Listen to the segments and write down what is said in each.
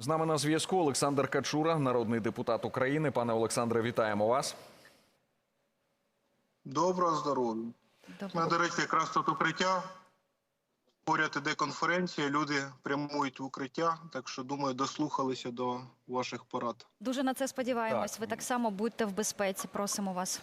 З нами на зв'язку Олександр Качура, народний депутат України. Пане Олександре, вітаємо вас. Доброго здоров'я. У Добре. до речі, якраз тут укриття. Поряд іде конференція, люди прямують в укриття, так що думаю, дослухалися до ваших порад. Дуже на це сподіваємось. Так. Ви так само будьте в безпеці. Просимо вас.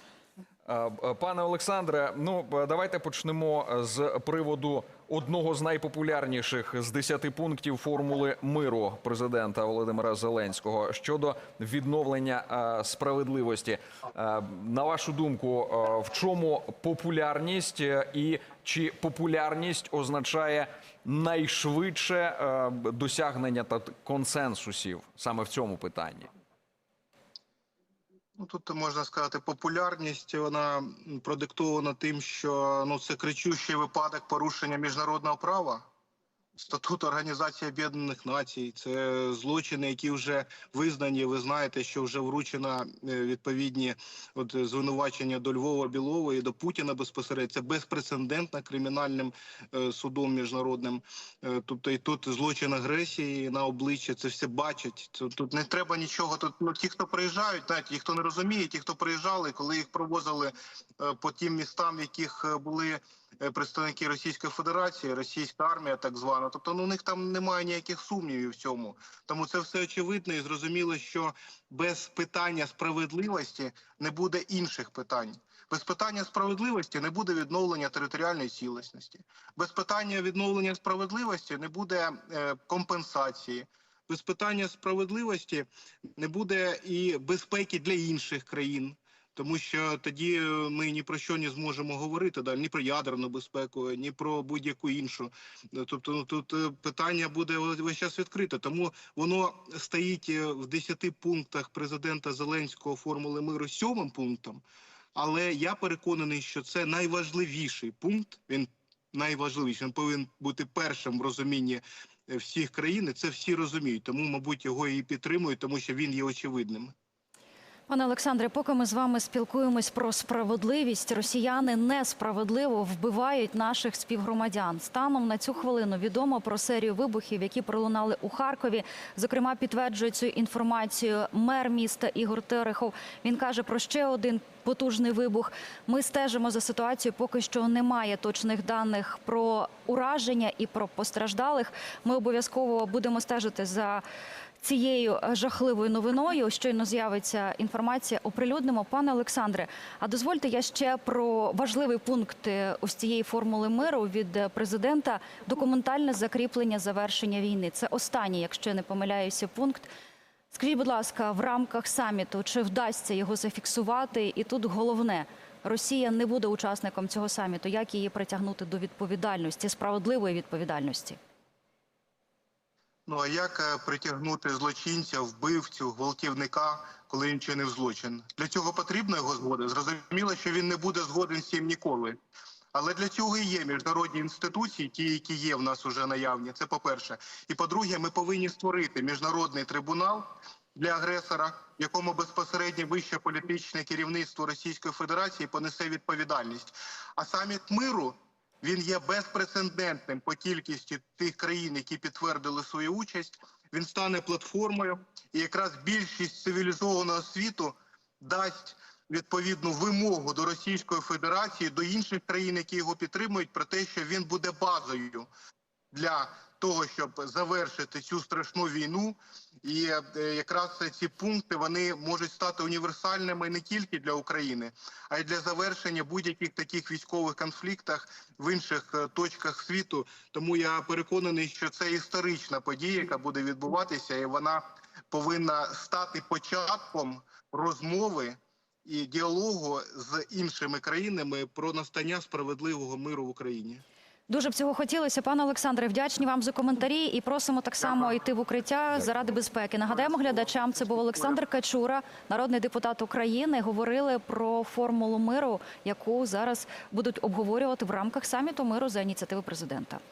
Е, е, Пане Олександре, ну е, давайте почнемо з приводу одного з найпопулярніших з 10 пунктів формули миру президента Володимира Зеленського щодо відновлення е, справедливості. Е, На вашу думку, е, в чому популярність е, і чи популярність означає найшвидше е, досягнення та консенсусів саме в цьому питанні? Ну тут можна сказати, популярність вона продиктована тим, що ну це кричущий випадок порушення міжнародного права. Статут Організації Об'єднаних Націй, це злочини, які вже визнані. Ви знаєте, що вже вручено е, відповідні от звинувачення до Львова Білова і до Путіна безпосередньо. Це безпрецедентно кримінальним е, судом міжнародним. Е, Тобто і тут злочин агресії на обличчя, це все бачать. Це- Тут не треба нічого. Тут ну, ті, хто приїжджають, знаєте, ті, хто не розуміє, ті, хто приїжджали, коли їх провозили по тим містам, в яких були представники Російської Федерації, російська армія, так звана. Тобто, ну у них там немає ніяких сумнівів в цьому. Тому це все очевидно і зрозуміло, що без питання справедливості не буде інших питань. Без питання справедливості не буде відновлення територіальної цілісності. Без питання відновлення справедливості не буде е, компенсації. Без питання справедливості не буде і безпеки для інших країн. Тому що тоді е, ми ні про що не зможемо говорити далі, ні про ядерну безпеку, ні про будь-яку іншу. Е, Тобто, ну тут е, питання буде весь час відкрите. Тому воно стоїть в 10 пунктах президента Зеленського формули миру сьомим пунктом. Але я переконаний, що це найважливіший пункт. Він найважливіший. Він повинен бути першим в розумінні всіх країн. Це всі розуміють. Тому, мабуть, його і підтримують, тому що він є очевидним. Пане Олександре, поки ми з вами спілкуємось про справедливість, росіяни несправедливо вбивають наших співгромадян. Станом на цю хвилину відомо про серію вибухів, які пролунали у Харкові. Зокрема, підтверджує цю інформацію мер міста Ігор Терехов. Він каже про ще один потужний вибух. Ми стежимо за ситуацією. Поки що немає точних даних про ураження і про постраждалих. Ми обов'язково будемо стежити за цією е, жахливою новиною. Щойно з'явиться інформація. Оприлюднимо, пане Олександре. А дозвольте я ще про важливий пункт е, ось цієї формули миру від е, президента документальне закріплення завершення війни. Це останній, якщо я не помиляюся, пункт. Скажіть, будь ласка, в рамках саміту чи вдасться його зафіксувати? І тут головне. Росія не буде учасником цього саміту. Як її притягнути до відповідальності, справедливої відповідальності? Ну а як е, притягнути злочинця, вбивцю, гвалтівника, коли він чинив злочин? Для цього потрібна його згода. Зрозуміло, що він не буде згоден з цим ніколи. Але для цього і є міжнародні інституції, ті, які є в нас уже наявні. Це по-перше. І по-друге, ми повинні створити міжнародний трибунал для агресора, в якому безпосередньо вище політичне керівництво Російської Федерації понесе відповідальність. А саміт миру він є безпрецедентним по кількості тих країн, які підтвердили свою участь. Він стане платформою, і якраз більшість цивілізованого світу дасть відповідну вимогу до Російської Федерації, до інших країн, які його підтримують, про те, що він буде базою для того, щоб завершити цю страшну війну. І е, якраз ці пункти вони можуть стати універсальними не тільки для України, а й для завершення будь-яких таких військових конфліктах в інших е, точках світу. Тому я переконаний, що це історична подія, яка буде відбуватися, і вона повинна стати початком розмови і діалогу з іншими країнами про настання справедливого миру в Україні. Дуже б цього хотілося, пане Олександре. Вдячні вам за коментарі і просимо так само йти в укриття заради безпеки. Нагадаємо глядачам, це був Олександр Качура, народний депутат України. Говорили про формулу миру, яку зараз будуть обговорювати в рамках саміту миру за ініціативи президента.